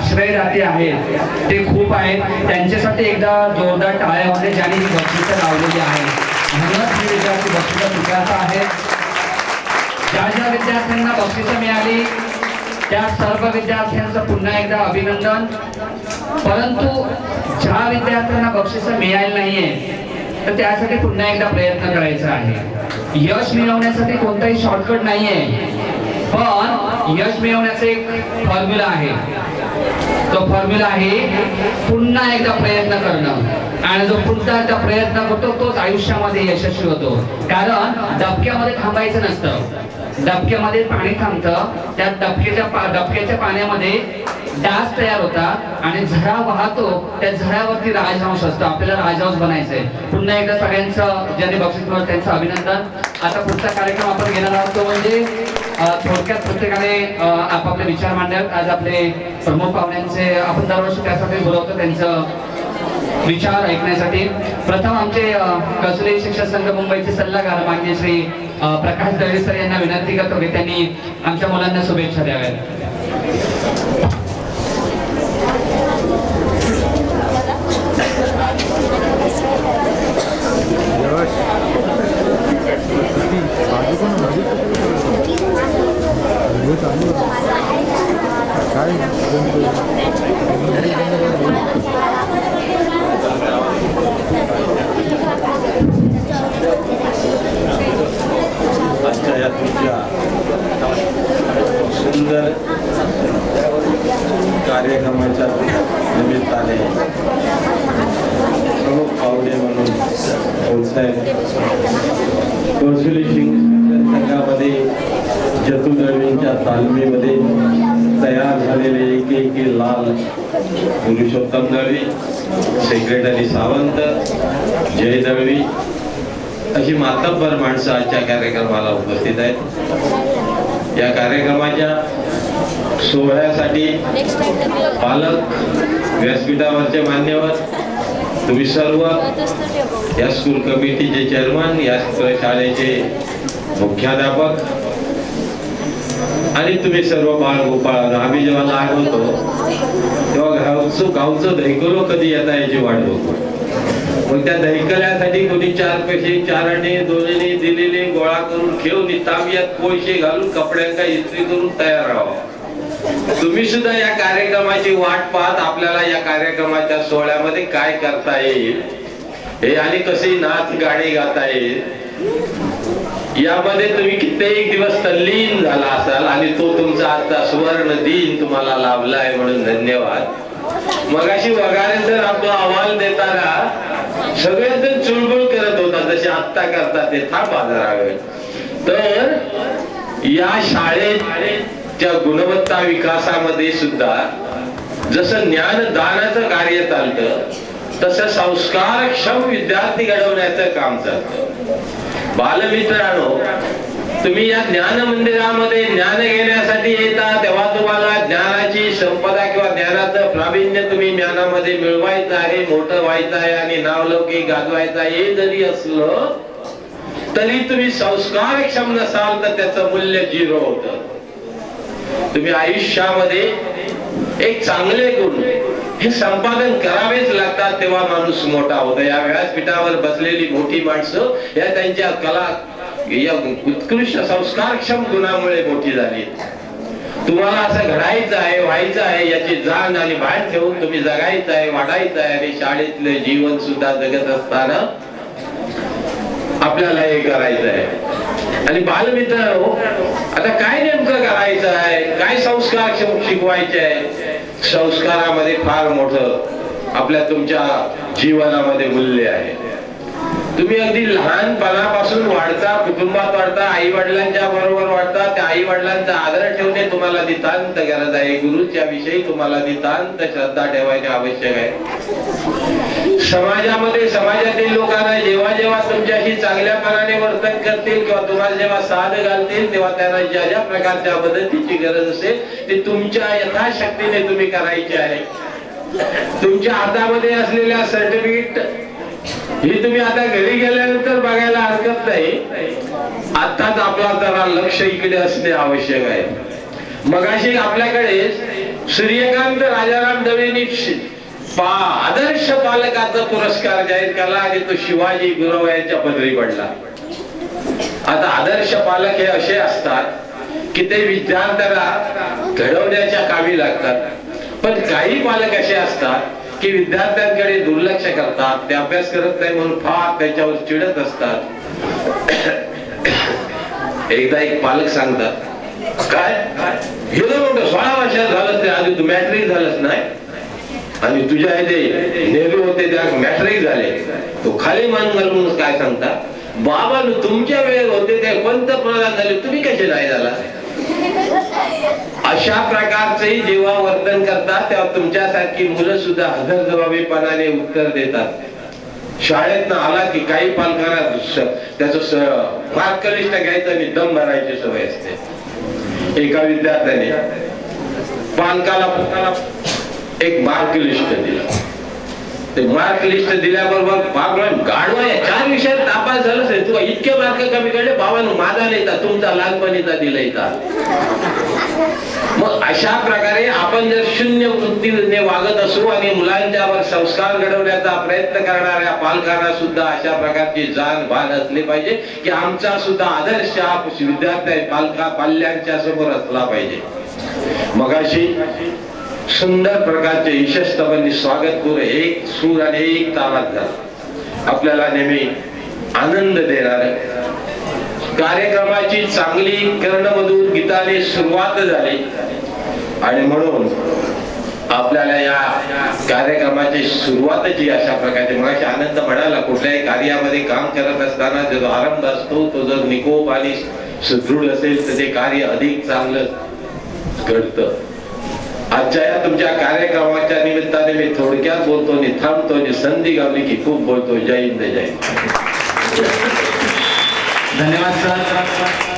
आश्रयदाते आहेत. ते खूप आहेत. त्यांच्यासाठी एकदा जोरदार टाळ्या होते ज्यांनी ही बक्षिसं लावलेली आहे म्हणूनच ही विद्यार्थी बक्षिसं स्वीकारत आहे. ज्या ज्या विद्यार्थ्यांना बक्षिसं मिळाली त्या सर्व विद्यार्थ्यांचं पुन्हा एकदा अभिनंदन. परंतु ज्या विद्यार्थ्यांना बक्षिसं मिळाली नाहीये तर त्यासाठी पुन्हा एकदा प्रयत्न करायचा आहे. यश मिळवण्यासाठी कोणताही शॉर्टकट नाहीये. पण यश मिळवण्याचं एक फॉर्म्युला आहे. तो फॉर्म्युला आहे पुन्हा एकदा प्रयत्न करणं. आणि जो पुन्हा एकदा प्रयत्न करतो तोच आयुष्यामध्ये यशस्वी होतो. कारण डबक्यामध्ये थांबायचं नसतं. डबक्यामध्ये पाणी थांबतं. त्या डबक्याच्या डबक्याच्या पाण्यामध्ये डास तयार होतात आणि झरा वाहतो. त्या झऱ्यावरती राजहंस असतो. आपल्याला राजहंस बनायचंय. पुन्हा एकदा सगळ्यांचं ज्यांनी बक्षीस त्यांचं अभिनंदन. आता पुढचा कार्यक्रम आपण घेणार आहोत तो म्हणजे थोडक्यात प्रत्येकाने आपापले विचार मांडावेत. आज आपले प्रमुख पाहुण्यांचे आपण दरवर्षी त्यासाठी बोलवतो त्यांचं विचार ऐकण्यासाठी. प्रथम आमचे अ, कसुली शिक्षण संघ मुंबईचे सल्लागार मान्य श्री प्रकाश दळेसर यांना विनंती करतो की त्यांनी आमच्या मुलांना शुभेच्छा द्याव्यात आजच्या या तुमच्या सुंदर कार्यक्रमाच्या निमित्ताने प्रमुख पाहुणे म्हणून पोहोचतायत कौशली शिक्षण संघामध्ये जतू दळवींच्या तालमीमध्ये तयार झालेले एक एक लाल पुरुषोत्तम दळवी सेक्रेटरी सावंत जय दळवी अशी मातब्बर माणसं आजच्या कार्यक्रमाला उपस्थित आहेत. या कार्यक्रमाच्या सोहळ्यासाठी पालक व्यासपीठावरचे मान्यवर तुम्ही सर्व या स्कूल कमिटीचे चेअरमन या शाळेचे मुख्याध्यापक आणि तुम्ही सर्व बाळ गोपाळ आम्ही जेव्हा लहान होतो गावचं गावचं दैकलो कधी येता याची वाट बघतो मग त्या दैकल्यासाठी कोणी चार पैसे चाराने दोनने दिलेले गोळा करून ठेवून तांब्यात पैसे घालून कपड्यांचा इस्त्री करून तयार राहावं. तुम्ही सुद्धा या कार्यक्रमाची वाट पाहत आपल्याला या कार्यक्रमाच्या सोहळ्यामध्ये काय करता येईल? हे आणि कसे नाच गाणी गाता येईल? यामध्ये तुम्ही कित्येक दिवस तल्लीन झाला असाल आणि तो तुमचा आजचा सुवर्ण दिन तुम्हाला लाभला आहे म्हणून धन्यवाद. मगाशी वगारे सर आपला अहवाल देताना सगळेच जण चुळबुळ करत होता जसे आत्ता करतात ते थांब बाजारावे तर या शाळेच्या गुणवत्ता विकासामध्ये सुद्धा जसं ज्ञानदानाचं कार्य चालतं तसं संस्कारक्षम विद्यार्थी घडवण्याचं काम चालतं. बालमित्रांनो तुम्ही या ज्ञान मंदिरामध्ये ज्ञान घेण्यासाठी येता तेव्हा तुम्हाला ज्ञानाची संपदा किंवा तुम्ही ज्ञानामध्ये मिळवायचं आहे मोठं व्हायचं आहे आणि नावलौकिक गाजवायचं आहे हे जरी असलं तरी तुम्ही संस्कार क्षम नसाल तर त्याचं मूल्य झिरो होत. तुम्ही आयुष्यामध्ये एक चांगले गुण हे संपादन करावेच लागतात तेव्हा माणूस मोठा होतो. या व्यासपीठावर बसलेली मोठी माणसं या त्यांच्या कला या उत्कृष्ट संस्कारक्षम गुणामुळे मोठी झाली. तुम्हाला असं घडायचं आहे व्हायचं आहे याची जाण आणि भान ठेवून तुम्ही जगायचं आहे वाढायचं आहे आणि शाळेतले जीवन सुद्धा जगत असताना आपल्याला हे करायचं आहे. आणि बालमित्र आता काय नेमकं करायचं आहे? काय संस्कार शिकवायचे आहे? संस्कारामध्ये फार मोठ आपल्या तुमच्या जीवनामध्ये मूल्य आहे. तुम्ही अगदी लहानपणापासून वाढता कुटुंबात वाढता आई वडिलांच्या बरोबर वाढता त्या आई वडिलांचा आदर ठेवणे तुम्हाला नितांत गरज आहे. गुरुच्या विषयी तुम्हाला नितांत श्रद्धा ठेवायची आवश्यक आहे. समाजामध्ये समाजातील लोकांना जेव्हा जेव्हा तुमच्याशी चांगल्या मनाने वर्तन करतील किंवा तुम्हाला जेव्हा साथ घालतील तेव्हा त्यांना ज्या ज्या प्रकारच्या मदतीची गरज असेल ते तुमच्या यथाशक्तीने तुम्ही करायची आहे. तुमच्या हातामध्ये असलेल्या सर्टिफिकेट हे तुम्ही आता घरी गेल्यानंतर बघायला हरकत नाही. आताच आपला जरा लक्ष इकडे असणे आवश्यक आहे. मगाशी आपल्याकडे सूर्यकांत राजाराम दवेनी पा आदर्श पालकाचा पुरस्कार जाहीर केला आणि तो शिवाजी गुरव यांच्या पदरी पडला. आता आदर्श पालक हे असे असतात की ते विद्यार्थ्याला घडवण्याच्या कामी लागतात. पण काही पालक असे असतात की विद्यार्थ्यांकडे दुर्लक्ष करतात ते अभ्यास करत नाही म्हणून फार त्याच्यावर चिडत असतात. एकदा एक पालक सांगतात काय? हे म्हणतो सोळा वर्षात झालंच नाही आधी तू मॅट्रिक झालंच नाही. आणि तुझ्या ते नेहरू होते त्या मॅट्रिक झाले. तो खाली मान घालून काय सांगता बाबा तुमच्या वेळेत होते ते पंतप्रधान झाले? तुम्ही कसे नाही झाला? अशा प्रकारचे जेव्हा वर्तन करतात तेव्हा तुमच्यासारखी मुलं सुद्धा हजर जबाबीपणाने उत्तर देतात. शाळेत आला की काही पालकांना त्याच फार कनिष्ठ घ्यायचं आणि दम भरायची सवय असते. एका विद्यार्थ्याने पालकाला एक मार्क लिस्ट दिला. ते मार्क लिस्ट दिल्याबरोबर बाबा गाडवा चार विषय नापास झालंच आहे. तुला इतके मार्क कमी काढले बाबांनो माझा लिहिता तुमचा लहानपणीचा दिला मग अशा प्रकारे आपण जर शून्य वृत्तीने वागत असू आणि मुलांच्यावर संस्कार घडवण्याचा प्रयत्न करणाऱ्या पालकांना सुद्धा अशा प्रकारची जाण भान असली पाहिजे की आमचा सुद्धा आदर्श हा विद्यार्थी पालका पाल्यांच्या समोर असला पाहिजे. मगाशी सुंदर प्रकारचे यशस्तवांनी स्वागत करून एक सूर आणि एक तालात झाला आपल्याला नेहमी आनंद देणार कार्यक्रमाची चांगली कर्णमधूर गीताने सुरुवात झाली. आणि म्हणून आपल्याला या कार्यक्रमाची सुरुवातची अशा प्रकारची मगाशी आनंद म्हणाला कुठल्याही कार्यामध्ये काम करत असताना जो आरंभ असतो तो जर निकोप आणि सुदृढ असेल तर ते कार्य अधिक चांगलं घडतं. आजच्या या तुमच्या कार्यक्रमाच्या निमित्ताने मी थोडक्यात बोलतो आणि थांबतो आणि संधी गावली की खूप बोलतो जय हिंद जय धन्यवाद सर.